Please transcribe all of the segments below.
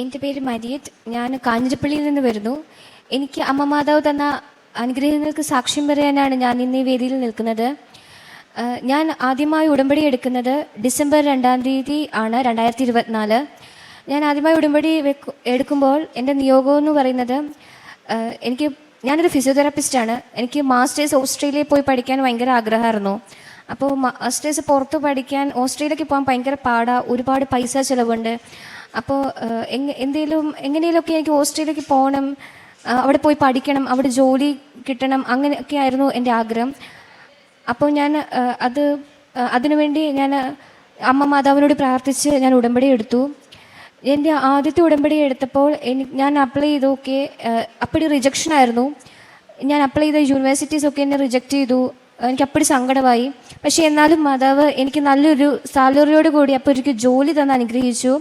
എന്റെ പേര് മരിയറ്റ് ഞാൻ കാഞ്ഞിരപ്പള്ളിയിൽ നിന്ന് വരുന്നു. എനിക്ക് അമ്മ മാതാവ് തന്ന അനുഗ്രഹങ്ങൾക്ക് സാക്ഷ്യം പറയാനാണ് ഞാൻ ഇന്ന് ഈ വേദിയിൽ നിൽക്കുന്നത്. ഞാൻ ആദ്യമായി ഉടമ്പടി എടുക്കുന്നത് ഡിസംബർ രണ്ടാം തീയതി ആണ് രണ്ടായിരത്തി ഇരുപത്തിനാല് ഞാൻ ആദ്യമായി ഉടമ്പടി എടുക്കുമ്പോൾ എന്റെ നിയോഗം എന്ന് പറയുന്നത് എനിക്ക് ഞാനൊരു ഫിസിയോതെറാപ്പിസ്റ്റാണ് എനിക്ക് മാസ്റ്റേഴ്സ് ഓസ്ട്രേലിയയിൽ പോയി പഠിക്കാൻ ഭയങ്കര ആഗ്രഹമായിരുന്നു. അപ്പോൾ മാസ്റ്റേഴ്സ് പുറത്ത് പഠിക്കാൻ ഓസ്ട്രേലിയക്ക് പോകാൻ ഭയങ്കര പാടാണ് ഒരുപാട് പൈസ ചിലവുണ്ട്. അപ്പോൾ എന്തെങ്കിലും എങ്ങനെയൊക്കെ എനിക്ക് ഓസ്ട്രേലിയക്ക് പോകണം അവിടെ പോയി പഠിക്കണം അവിടെ ജോലി കിട്ടണം അങ്ങനെയൊക്കെ ആയിരുന്നു എന്റെ ആഗ്രഹം. അപ്പോൾ ഞാൻ അത് അതിനുവേണ്ടി ഞാൻ അമ്മ മാതാവിനോട് പ്രാർത്ഥിച്ച് ഞാൻ ഉടമ്പടി എടുത്തു. എന്റെ ആദ്യത്തെ ഉടമ്പടി എടുത്തപ്പോൾ ഞാൻ അപ്ലൈ ചെയ്തൊക്കെ അപ്പടി റിജക്ഷൻ ആയിരുന്നു. ഞാൻ അപ്ലൈ ചെയ്ത യൂണിവേഴ്സിറ്റീസ് ഒക്കെ എന്നെ റിജക്റ്റ് ചെയ്തു. എനിക്ക് അപ്പടി സങ്കടമായി. പക്ഷേ എന്നാലും മാതാവ് എനിക്ക് നല്ലൊരു സാലറിയോട് കൂടി അപ്പോൾ എനിക്ക് ജോലി തന്ന് അനുഗ്രഹിച്ചു.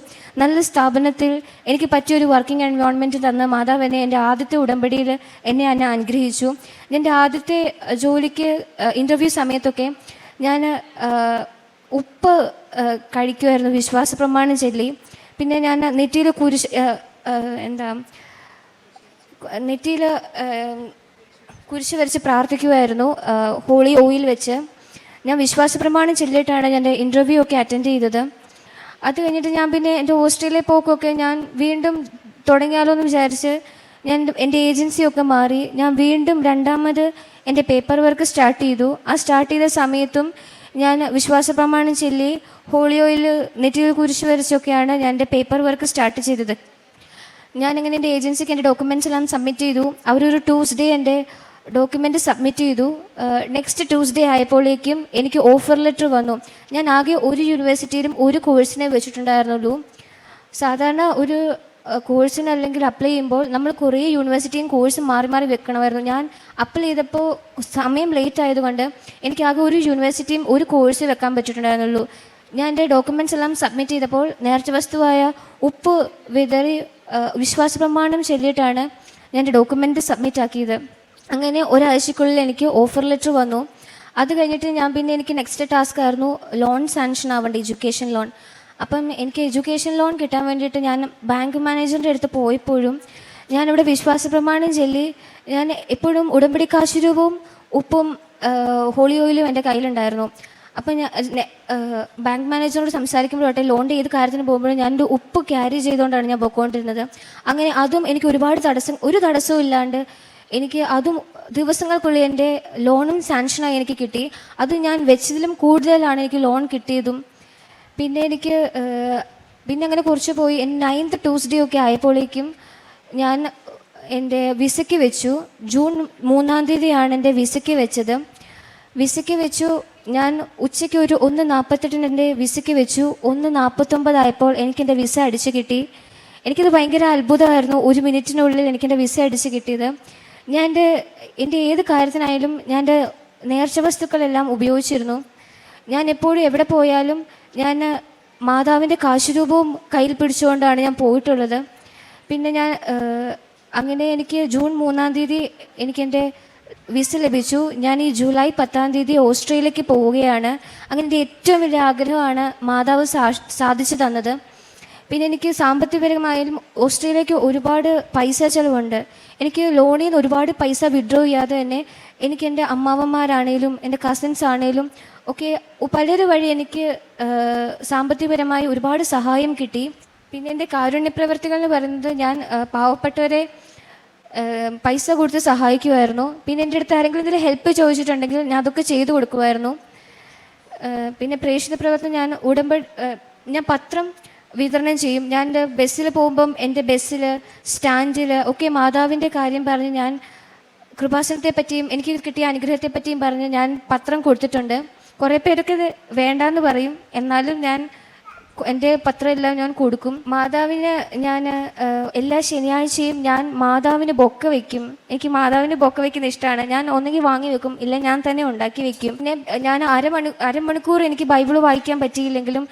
നല്ല സ്ഥാപനത്തിൽ എനിക്ക് പറ്റിയൊരു വർക്കിംഗ് എൻവയോൺമെന്റ് തന്ന് മാതാവ് എന്നെ എന്റെ ആദ്യത്തെ ഉടമ്പടിയിൽ എന്നെ എന്നെ അനുഗ്രഹിച്ചു. എന്റെ ആദ്യത്തെ ജോലിക്ക് ഇന്റർവ്യൂ സമയത്തൊക്കെ ഞാൻ ഉപ്പ് കഴിക്കുമായിരുന്നു വിശ്വാസ പ്രമാണം ചൊല്ലി പിന്നെ ഞാൻ നെറ്റിയിൽ കുരിശ് എന്താ നെറ്റിയിൽ കുരിശ് വരച്ച് പ്രാർത്ഥിക്കുമായിരുന്നു ഹോളി ഓയിൽ വെച്ച്. ഞാൻ വിശ്വാസ പ്രമാണം ചൊല്ലിയിട്ടാണ് ഞാൻ ഇന്റർവ്യൂ ഒക്കെ അറ്റൻഡ് ചെയ്തത്. അത് കഴിഞ്ഞിട്ട് ഞാൻ പിന്നെ എന്റെ ഹോസ്റ്റലിലെ പോക്കൊക്കെ ഞാൻ വീണ്ടും തുടങ്ങിയാലോ എന്ന് വിചാരിച്ച് ഞാൻ എന്റെ ഏജൻസിയൊക്കെ മാറി. ഞാൻ വീണ്ടും രണ്ടാമത് എന്റെ പേപ്പർ വർക്ക് സ്റ്റാർട്ട് ചെയ്തു. ആ സ്റ്റാർട്ട് ചെയ്ത സമയത്തും ഞാൻ വിശ്വാസ പ്രമാണം ചൊല്ലി ഹോളി ഓയിൽ നെറ്റിയിൽ കുരിശ് വരച്ചൊക്കെയാണ് ഞാൻ എന്റെ പേപ്പർ വർക്ക് സ്റ്റാർട്ട് ചെയ്തത്. ഞാൻ ഇങ്ങനെ എന്റെ ഏജൻസിക്ക് എന്റെ ഡോക്യുമെന്റ്സ് എല്ലാം സബ്മിറ്റ് ചെയ്തു. അവരൊരു ട്യൂസ്ഡേ എന്റെ ഡോക്യുമെന്റ് സബ്മിറ്റ് ചെയ്തു. നെക്സ്റ്റ് ട്യൂസ്ഡേ ആയപ്പോഴേക്കും എനിക്ക് ഓഫർ ലെറ്റർ വന്നു. ഞാൻ ആകെ ഒരു യൂണിവേഴ്സിറ്റിയിലും ഒരു കോഴ്സിനെ വെച്ചിട്ടുണ്ടായിരുന്നുള്ളൂ. സാധാരണ ഒരു കോഴ്സിന് അല്ലെങ്കിൽ അപ്ലൈ ചെയ്യുമ്പോൾ നമ്മൾ കുറേ യൂണിവേഴ്സിറ്റിയും കോഴ്സും മാറി മാറി വെക്കണമായിരുന്നു. ഞാൻ അപ്ലൈ ചെയ്തപ്പോൾ സമയം ലേറ്റ് ആയതുകൊണ്ട് എനിക്ക് ആകെ ഒരു യൂണിവേഴ്സിറ്റിയും ഒരു കോഴ്സ് വെക്കാൻ പറ്റിയിട്ടുണ്ടായിരുന്നുള്ളൂ. ഞാൻ എന്റെ ഡോക്യുമെന്റ്സ് എല്ലാം സബ്മിറ്റ് ചെയ്തപ്പോൾ നേർച്ച വസ്തുവായ ഉപ്പ് വിതറി വിശ്വാസ പ്രമാണം ചൊല്ലിയിട്ടാണ് ഞാൻ എന്റെ ഡോക്യുമെന്റ് സബ്മിറ്റ് ആക്കിയത്. അങ്ങനെ ഒരാഴ്ചക്കുള്ളിൽ എനിക്ക് ഓഫർ ലെറ്റർ വന്നു. അത് കഴിഞ്ഞിട്ട് ഞാൻ പിന്നെ എനിക്ക് നെക്സ്റ്റ് ടാസ്ക് ആയിരുന്നു ലോൺ സാങ്ഷൻ ആവേണ്ട എഡ്യൂക്കേഷൻ ലോൺ അപ്പം എനിക്ക് എഡ്യൂക്കേഷൻ ലോൺ കിട്ടാൻ വേണ്ടിയിട്ട് ഞാൻ ബാങ്ക് മാനേജറിന്റെ അടുത്ത് പോയപ്പോഴും ഞാനിവിടെ വിശ്വാസ പ്രമാണം ചൊല്ലി ഞാൻ എപ്പോഴും ഉടമ്പടി കാശുരൂപവും ഉപ്പും ഹോളി ഓയിലും എന്റെ കയ്യിലുണ്ടായിരുന്നു. അപ്പം ഞാൻ ബാങ്ക് മാനേജറോട് സംസാരിക്കുമ്പോഴാട്ടെ ലോണിന്റെ ഏത് കാര്യത്തിന് പോകുമ്പോഴും ഞാൻ എന്റെ ഉപ്പ് ക്യാരി ചെയ്തുകൊണ്ടാണ് ഞാൻ പോയിക്കൊണ്ടിരുന്നത് അങ്ങനെ അതും എനിക്ക് ഒരുപാട് തടസ്സം ഒരു തടസ്സവും ഇല്ലാണ്ട് എനിക്ക് അതും ദിവസങ്ങൾക്കുള്ളിൽ എന്റെ ലോണും സാങ്ഷനായി എനിക്ക് കിട്ടി. അത് ഞാൻ വെച്ചതിലും കൂടുതലാണ് എനിക്ക് ലോൺ കിട്ടിയതും. പിന്നെ എനിക്ക് പിന്നെ അങ്ങനെ കുറച്ച് പോയി. നയൻത്ത് ട്യൂസ്ഡേ ഒക്കെ ആയപ്പോഴേക്കും ഞാൻ എന്റെ വിസയ്ക്ക് വെച്ചു. ജൂൺ മൂന്നാം തീയതിയാണ് എന്റെ വിസയ്ക്ക് വെച്ചത്. വിസയ്ക്ക് വെച്ചു. ഞാൻ ഉച്ചയ്ക്ക് ഒരു ഒന്ന് നാൽപ്പത്തെട്ടിന് എന്റെ വിസയ്ക്ക് വെച്ചു. ഒന്ന് നാൽപ്പത്തൊമ്പതായപ്പോൾ എനിക്ക് എന്റെ വിസ അടിച്ച് കിട്ടി. എനിക്കത് ഭയങ്കര അത്ഭുതമായിരുന്നു. ഒരു മിനിറ്റിനുള്ളിൽ എനിക്ക് എന്റെ വിസ അടിച്ച് കിട്ടിയത്. ഞാൻ എന്റെ എന്റെ ഏത് കാര്യത്തിനായാലും ഞാൻ എന്റെ നേർച്ച വസ്തുക്കളെല്ലാം ഉപയോഗിച്ചിരുന്നു. ഞാൻ എപ്പോഴും എവിടെ പോയാലും ഞാൻ മാതാവിന്റെ കാശുരൂപവും കയ്യിൽ പിടിച്ചുകൊണ്ടാണ് ഞാൻ പോയിട്ടുള്ളത്. പിന്നെ ഞാൻ അങ്ങനെ എനിക്ക് ജൂൺ മൂന്നാം തീയതി എനിക്ക് എന്റെ വിസ ലഭിച്ചു. ഞാൻ ഈ ജൂലൈ പത്താം തീയതി ഓസ്ട്രേലിയക്ക് പോവുകയാണ്. അങ്ങനെ എന്റെ ഏറ്റവും വലിയ ആഗ്രഹമാണ് മാതാവ് സാധിച്ചു തന്നത്. പിന്നെ എനിക്ക് സാമ്പത്തികപരമായാലും ഓസ്ട്രേലിയക്ക് ഒരുപാട് പൈസ ചിലവുണ്ട്. എനിക്ക് ലോണിൽ നിന്ന് ഒരുപാട് പൈസ വിഡ്രോ ചെയ്യാതെ തന്നെ എനിക്ക് എന്റെ അമ്മാവന്മാരാണേലും എന്റെ കസിൻസ് ആണേലും ഒക്കെ പലരും വഴി എനിക്ക് സാമ്പത്തികപരമായി ഒരുപാട് സഹായം കിട്ടി. പിന്നെ എന്റെ കാരുണ്യ പ്രവർത്തികൾ എന്ന് പറയുന്നത് ഞാൻ പാവപ്പെട്ടവരെ പൈസ കൊടുത്ത് സഹായിക്കുമായിരുന്നു പിന്നെ എന്റെ അടുത്ത് ആരെങ്കിലും ഇതിൽ ഹെൽപ്പ് ചോദിച്ചിട്ടുണ്ടെങ്കിൽ ഞാൻ അതൊക്കെ ചെയ്തു കൊടുക്കുമായിരുന്നു. പിന്നെ പ്രേക്ഷിത പ്രവർത്തനം ഞാൻ ഉടമ്പ ഞാൻ പത്രം വിതരണം ചെയ്യും. ഞാൻ എന്റെ ബസ്സിൽ പോകുമ്പം എന്റെ ബസ്സിൽ സ്റ്റാൻഡിൽ ഒക്കെ മാതാവിന്റെ കാര്യം പറഞ്ഞ് ഞാൻ കൃപാസനത്തെ പറ്റിയും എനിക്ക് കിട്ടിയ അനുഗ്രഹത്തെ പറ്റിയും പറഞ്ഞ് ഞാൻ പത്രം കൊടുത്തിട്ടുണ്ട്. കുറേ പേരൊക്കെ ഇത് വേണ്ടാന്ന് പറയും. എന്നാലും ഞാൻ എന്റെ പത്രം എല്ലാം ഞാൻ കൊടുക്കും. മാതാവിന് ഞാൻ എല്ലാ ശനിയാഴ്ചയും ഞാൻ മാതാവിന് ബൊക്ക വെക്കും. എനിക്ക് മാതാവിന് ബൊക്ക വെക്കുന്ന ഇഷ്ടമാണ് ഞാൻ ഒന്നെങ്കിൽ വാങ്ങി വെക്കും ഇല്ല ഞാൻ തന്നെ ഉണ്ടാക്കി വെക്കും. പിന്നെ ഞാൻ അരമണി അരമണിക്കൂർ എനിക്ക് ബൈബിൾ വായിക്കാൻ പറ്റിയില്ലെങ്കിലും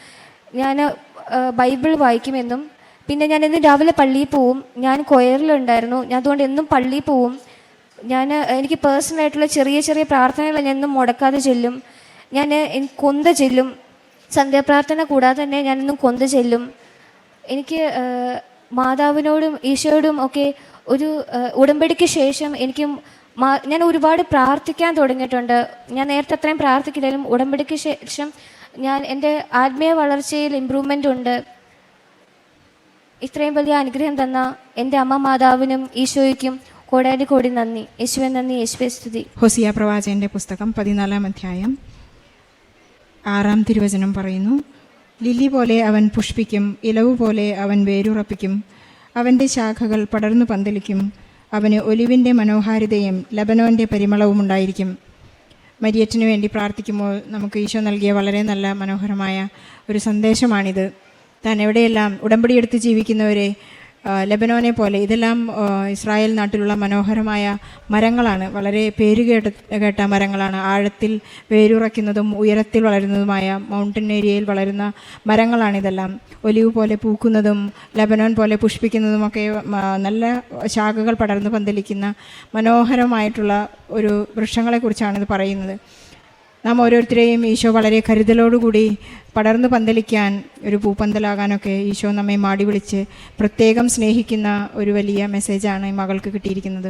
ഞാൻ ബൈബിൾ വായിക്കുമെന്നും. പിന്നെ ഞാൻ ഇന്ന് രാവിലെ പള്ളിയിൽ പോവും. ഞാൻ കൊയറിലുണ്ടായിരുന്നു. ഞാൻ അതുകൊണ്ട് എന്നും പള്ളിയിൽ പോവും. ഞാൻ എനിക്ക് പേഴ്സണലായിട്ടുള്ള ചെറിയ ചെറിയ പ്രാർത്ഥനകൾ ഞാൻ എന്നും മുടക്കാതെ ചെല്ലും. ഞാൻ കൊന്ത ചെല്ലും. സന്ധ്യാപ്രാർത്ഥന കൂടാതെ തന്നെ ഞാനൊന്നും കൊന്തു ചെല്ലും. എനിക്ക് മാതാവിനോടും ഈശോയോടും ഒക്കെ ഒരു ഉടമ്പടിക്ക് ശേഷം എനിക്ക് ഞാൻ ഒരുപാട് പ്രാർത്ഥിക്കാൻ തുടങ്ങിയിട്ടുണ്ട്. ഞാൻ നേരത്തെ അത്രയും പ്രാർത്ഥിക്കില്ലെങ്കിലും ഉടമ്പടിക്ക് ശേഷം ഞാൻ എന്റെ ആത്മീയ വളർച്ചയിൽ ഇമ്പ്രൂവ്മെന്റ് ഉണ്ട്. ഇത്രയും വലിയ അനുഗ്രഹം തന്ന എന്റെ അമ്മ മാതാവിനും ഈശോയ്ക്കും കോടാലി കോടി നന്ദി. യേശുവെ നന്ദി യേശുവെ സ്തുതി. ഹൊസിയ പ്രവാചകന്റെ പുസ്തകം പതിനാലാം അധ്യായം. ആറാം തിരുവചനം പറയുന്നു ലില്ലി പോലെ അവൻ പുഷ്പിക്കും ഇലവ് പോലെ അവൻ വേരുറപ്പിക്കും അവന്റെ ശാഖകൾ പടർന്നു പന്തലിക്കും അവന് ഒലിവിന്റെ മനോഹാരിതയും ലബനോന്റെ പരിമളവും ഉണ്ടായിരിക്കും. മരിയറ്റിന് വേണ്ടി പ്രാർത്ഥിക്കുമ്പോൾ നമുക്ക് ഈശോ നൽകിയ വളരെ നല്ല മനോഹരമായ ഒരു സന്ദേശമാണിത്. താൻ എവിടെയെല്ലാം ഉടമ്പടിയെടുത്ത് ജീവിക്കുന്നവരെ ലെബനോനെ പോലെ ഇതെല്ലാം ഇസ്രായേൽ നാട്ടിലുള്ള മനോഹരമായ മരങ്ങളാണ്. വളരെ പേരുകേട്ട കേട്ട മരങ്ങളാണ്. ആഴത്തിൽ വേരുറയ്ക്കുന്നതും ഉയരത്തിൽ വളരുന്നതുമായ മൗണ്ടൻ ഏരിയയിൽ വളരുന്ന മരങ്ങളാണിതെല്ലാം ഒലിവ് പോലെ പൂക്കുന്നതും ലെബനോൻ പോലെ പുഷ്പിക്കുന്നതുമൊക്കെ നല്ല ശാഖകൾ പടർന്ന് പന്തലിക്കുന്ന മനോഹരമായിട്ടുള്ള ഒരു വൃക്ഷങ്ങളെക്കുറിച്ചാണ് ഇത് പറയുന്നത്. നാം ഓരോരുത്തരെയും ഈശോ വളരെ കരുതലോടുകൂടി പടർന്നു പന്തലിക്കാൻ ഒരു പൂപ്പന്തലാകാനൊക്കെ ഈശോ നമ്മെ മാടി വിളിച്ച് പ്രത്യേകം സ്നേഹിക്കുന്ന ഒരു വലിയ മെസ്സേജാണ് ഈ മകൾക്ക് കിട്ടിയിരിക്കുന്നത്.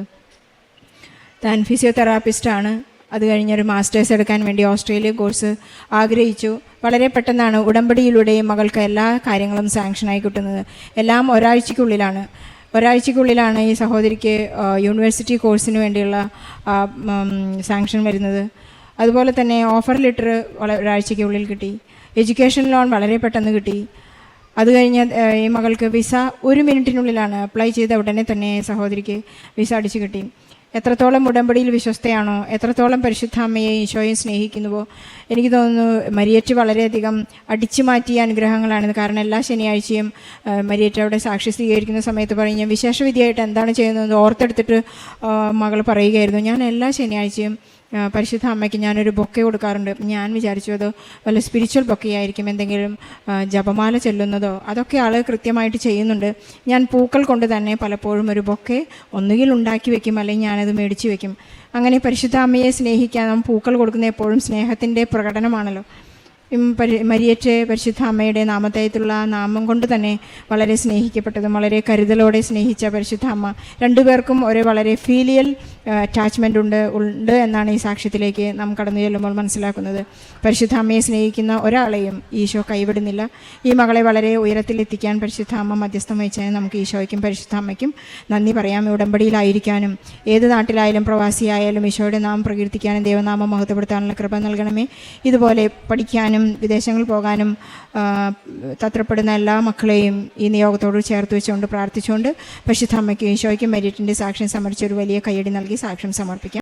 താൻ ഫിസിയോതെറാപ്പിസ്റ്റാണ് അത് കഴിഞ്ഞൊരു മാസ്റ്റേഴ്സ് എടുക്കാൻ വേണ്ടി ഓസ്ട്രേലിയ കോഴ്സ് ആഗ്രഹിച്ചു. വളരെ പെട്ടെന്നാണ് ഉടമ്പടിയിലൂടെ മകൾക്ക് എല്ലാ കാര്യങ്ങളും സാങ്ഷനായി കിട്ടുന്നത്. എല്ലാം ഒരാഴ്ചയ്ക്കുള്ളിലാണ്. ഒരാഴ്ചയ്ക്കുള്ളിലാണ് ഈ സഹോദരിക്ക് യൂണിവേഴ്സിറ്റി കോഴ്സിന് വേണ്ടിയുള്ള സാങ്ഷൻ വരുന്നത്. അതുപോലെ തന്നെ ഓഫർ ലെറ്റർ ഒരാഴ്ചയ്ക്കുള്ളിൽ കിട്ടി. എഡ്യൂക്കേഷൻ ലോൺ വളരെ പെട്ടെന്ന് കിട്ടി. അത് കഴിഞ്ഞ് ഈ മകൾക്ക് വിസ ഒരു മിനിറ്റിനുള്ളിലാണ് അപ്ലൈ ചെയ്ത ഉടനെ തന്നെ സഹോദരിക്ക് വിസ അടിച്ചു കിട്ടി. എത്രത്തോളം ഉടമ്പടിയിൽ വിശ്വസ്തയാണോ എത്രത്തോളം പരിശുദ്ധ അമ്മയെ ഈശോയും സ്നേഹിക്കുന്നുവോ എനിക്ക് തോന്നുന്നു മരിയറ്റ് വളരെയധികം അടിച്ചു മാറ്റിയ അനുഗ്രഹങ്ങളാണ് കാരണം എല്ലാ ശനിയാഴ്ചയും മരിയറ്റ് അവിടെ സാക്ഷി സ്വീകരിക്കുന്ന സമയത്ത് പറയും ഞാൻ എന്താണ് ചെയ്യുന്നത് ഓർത്തെടുത്തിട്ട് മകൾ പറയുകയായിരുന്നു. ഞാൻ എല്ലാ ശനിയാഴ്ചയും പരിശുദ്ധ അമ്മയ്ക്ക് ഞാനൊരു ബൊക്കെ കൊടുക്കാറുണ്ട്. ഞാൻ വിചാരിച്ചു അത് വല്ല സ്പിരിച്വൽ ബൊക്കെ ആയിരിക്കും എന്തെങ്കിലും ജപമാല ചെല്ലുന്നതോ അതൊക്കെ ആൾ കൃത്യമായിട്ട് ചെയ്യുന്നുണ്ട്. ഞാൻ പൂക്കൾ കൊണ്ട് തന്നെ പലപ്പോഴും ഒരു ബൊക്കെ ഒന്നുകിൽ ഉണ്ടാക്കി വെക്കും അല്ലെങ്കിൽ ഞാനത് മേടിച്ച് വെക്കും. അങ്ങനെ പരിശുദ്ധ അമ്മയെ സ്നേഹിക്കാൻ പൂക്കൾ കൊടുക്കുന്ന എപ്പോഴും സ്നേഹത്തിന്റെ പ്രകടനമാണല്ലോ. മരിയറ്റ് പരിശുദ്ധ അമ്മയുടെ നാമധേയത്തിലുള്ള നാമം കൊണ്ട് തന്നെ വളരെ സ്നേഹിക്കപ്പെട്ടതും വളരെ കരുതലോടെ സ്നേഹിച്ച പരിശുദ്ധ അമ്മ. രണ്ടുപേർക്കും ഒരേ വളരെ ഫീലിയൽ അറ്റാച്ച്മെന്റ് ഉണ്ട് ഉണ്ട് എന്നാണ് ഈ സാക്ഷ്യത്തിലേക്ക് നാം കടന്നു ചെല്ലുമ്പോൾ മനസ്സിലാക്കുന്നത്. പരിശുദ്ധ അമ്മയെ സ്നേഹിക്കുന്ന ഒരാളെയും ഈശോ കൈവിടുന്നില്ല. ഈ മകളെ വളരെ ഉയരത്തിലെത്തിക്കാൻ പരിശുദ്ധ അമ്മ മധ്യസ്ഥം വഹിച്ചതിന് നമുക്ക് ഈശോയ്ക്കും പരിശുദ്ധ അമ്മയ്ക്കും നന്ദി പറയാം. ഉടമ്പടിയിലായിരിക്കാനും ഏത് നാട്ടിലായാലും പ്രവാസിയായാലും ഈശോയുടെ നാം പ്രകീർത്തിക്കാനും ദേവനാമം മഹത്വപ്പെടുത്താനുള്ള കൃപ നൽകണമേ. ഇതുപോലെ പഠിക്കാനും വിദേശങ്ങളിൽ പോകാനും തത്രപ്പെടുന്ന എല്ലാ മക്കളെയും ഈ നിയോഗത്തോട് ചേർത്ത് വെച്ചുകൊണ്ട് പ്രാർത്ഥിച്ചുകൊണ്ട് പരിശുദ്ധ അമ്മയ്ക്കും ഈശോയ്ക്കും മെരിറ്റിന്റെ സാക്ഷ്യം സമർപ്പിച്ച ഒരു വലിയ കയ്യടി നൽകി സാക്ഷ്യം സമർപ്പിക്കാം.